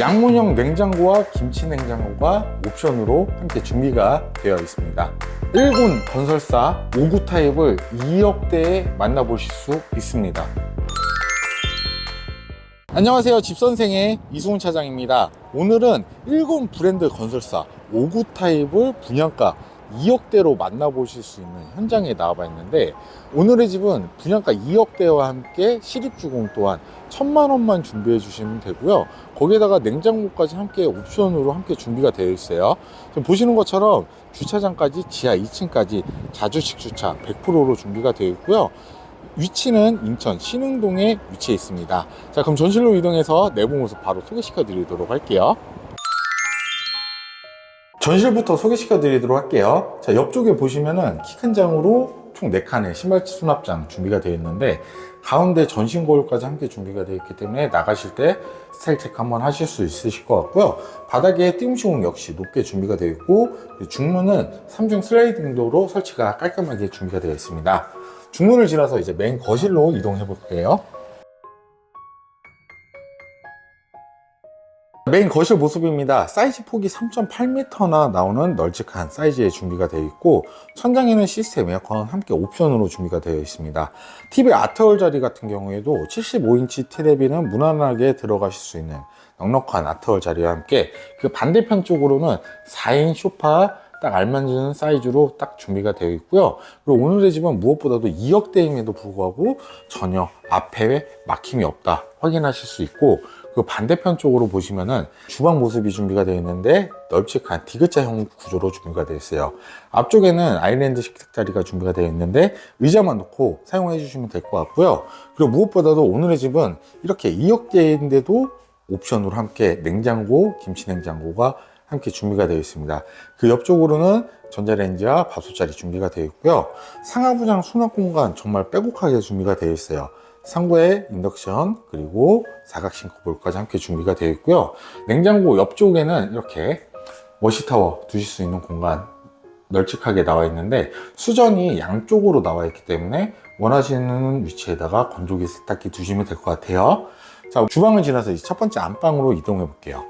양문형 냉장고와 김치 냉장고가 옵션으로 함께 준비가 되어 있습니다. 1군 건설사 5구 타입을 2억대에 만나보실 수 있습니다. 안녕하세요. 집선생의 이승훈 차장입니다. 오늘은 1군 브랜드 건설사 5구 타입을 분양가 2억대로 만나보실 수 있는 현장에 나와봐 있는데 오늘의 집은 분양가 2억대와 함께 시립주공 또한 천만 원만 준비해 주시면 되고요. 거기에다가 냉장고까지 함께 옵션으로 함께 준비가 되어 있어요. 지금 보시는 것처럼 주차장까지 지하 2층까지 자주식 주차 100%로 준비가 되어 있고요. 위치는 인천 신흥동에 위치해 있습니다. 자, 그럼 전실로 이동해서 내부 모습 바로 소개시켜 드리도록 할게요. 전실부터 소개시켜 드리도록 할게요. 자, 옆쪽에 보시면은 키 큰 장으로 총 4칸의 신발 수납장 준비가 되어 있는데 가운데 전신 거울까지 함께 준비가 되어 있기 때문에 나가실 때 스타일 체크 한번 하실 수 있으실 것 같고요. 바닥에 띄움시공 역시 높게 준비가 되어 있고 중문은 3중 슬라이딩 도로 설치가 깔끔하게 준비가 되어 있습니다. 중문을 지나서 이제 메인 거실로 이동해 볼게요. 메인 거실 모습입니다. 사이즈 폭이 3.8m나 나오는 널찍한 사이즈의 준비가 되어 있고 천장에는 시스템 에어컨 함께 옵션으로 준비가 되어 있습니다. TV 아트홀 자리 같은 경우에도 75인치 테레비는 무난하게 들어가실 수 있는 넉넉한 아트홀 자리와 함께 그 반대편 쪽으로는 4인 소파 딱 알맞은 사이즈로 딱 준비가 되어 있고요. 그리고 오늘의 집은 무엇보다도 2억대임에도 불구하고 전혀 앞에 막힘이 없다 확인하실 수 있고 그 반대편 쪽으로 보시면은 주방 모습이 준비가 되어 있는데 널찍한 디귿자형 구조로 준비가 되어 있어요. 앞쪽에는 아일랜드 식탁 자리가 준비가 되어 있는데 의자만 놓고 사용해 주시면 될 것 같고요. 그리고 무엇보다도 오늘의 집은 이렇게 2억대인데도 옵션으로 함께 냉장고, 김치 냉장고가 함께 준비가 되어 있습니다. 그 옆쪽으로는 전자레인지와 밥솥 자리 준비가 되어 있고요. 상하부장 수납 공간 정말 빼곡하게 준비가 되어 있어요. 상부에 인덕션 그리고 사각 싱크볼까지 함께 준비가 되어 있고요. 냉장고 옆쪽에는 이렇게 워시타워 두실 수 있는 공간 널찍하게 나와 있는데 수전이 양쪽으로 나와 있기 때문에 원하시는 위치에다가 건조기 세탁기 두시면 될 것 같아요. 자, 주방을 지나서 첫 번째 안방으로 이동해 볼게요.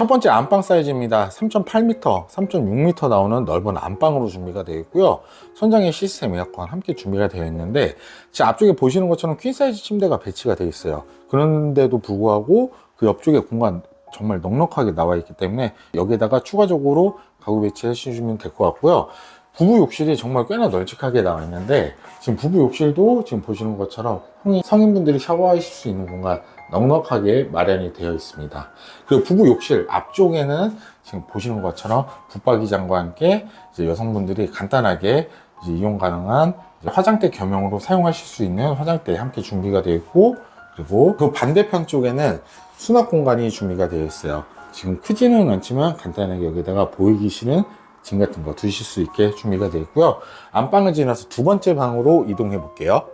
첫 번째 안방 사이즈입니다. 3.8m, 3.6m 나오는 넓은 안방으로 준비가 되어 있고요. 선장에 시스템 에어컨 함께 준비가 되어 있는데 제 앞쪽에 보시는 것처럼 퀸 사이즈 침대가 배치가 되어 있어요. 그런데도 불구하고 그 옆쪽에 공간 정말 넉넉하게 나와 있기 때문에 여기에다가 추가적으로 가구 배치해 주시면 될 것 같고요. 부부 욕실이 정말 꽤나 널찍하게 나와 있는데 지금 부부 욕실도 지금 보시는 것처럼 성인- 성인분들이 샤워하실 수 있는 공간 넉넉하게 마련이 되어 있습니다. 그리고 부부 욕실 앞쪽에는 지금 보시는 것처럼 붙박이장과 함께 여성분들이 간단하게 이용 가능한 화장대 겸용으로 사용하실 수 있는 화장대 함께 준비가 되어 있고 그리고 그 반대편 쪽에는 수납 공간이 준비가 되어 있어요. 지금 크지는 않지만 간단하게 여기다가 보이기 싫은 짐 같은 거 두실 수 있게 준비가 되어 있고요. 안방을 지나서 두 번째 방으로 이동해 볼게요.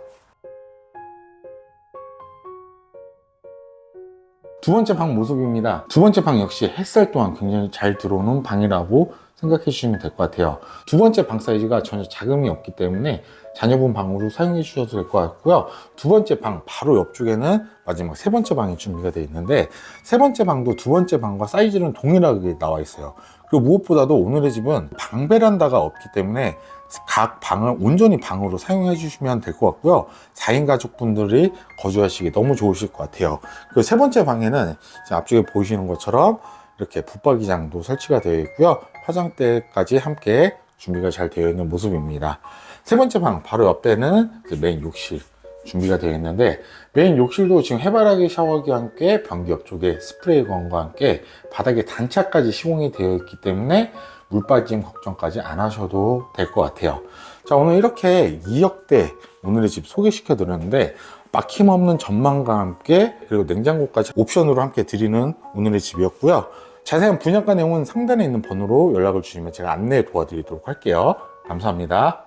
두 번째 방 모습입니다. 두 번째 방 역시 햇살 또한 굉장히 잘 들어오는 방이라고 생각해 주시면 될 것 같아요. 두 번째 방 사이즈가 전혀 자금이 없기 때문에 자녀분 방으로 사용해 주셔도 될 것 같고요. 두 번째 방 바로 옆쪽에는 마지막 세 번째 방이 준비가 되어 있는데 세 번째 방도 두 번째 방과 사이즈는 동일하게 나와 있어요. 그리고 무엇보다도 오늘의 집은 방 베란다가 없기 때문에 각 방을 온전히 방으로 사용해 주시면 될 것 같고요. 4인 가족분들이 거주하시기 너무 좋으실 것 같아요. 그리고 세 번째 방에는 앞쪽에 보시는 것처럼 이렇게 붙박이장도 설치가 되어 있고요. 화장대까지 함께 준비가 잘 되어 있는 모습입니다. 세 번째 방 바로 옆에는 이제 메인 욕실 준비가 되어 있는데 메인 욕실도 지금 해바라기 샤워기와 함께 변기 옆쪽에 스프레이건과 함께 바닥에 단차까지 시공이 되어 있기 때문에 물 빠짐 걱정까지 안 하셔도 될 것 같아요. 자 오늘 이렇게 2억대 오늘의 집 소개시켜 드렸는데 막힘없는 전망과 함께 그리고 냉장고까지 옵션으로 함께 드리는 오늘의 집이었고요. 자세한 분양가 내용은 상단에 있는 번호로 연락을 주시면 제가 안내 도와드리도록 할게요. 감사합니다.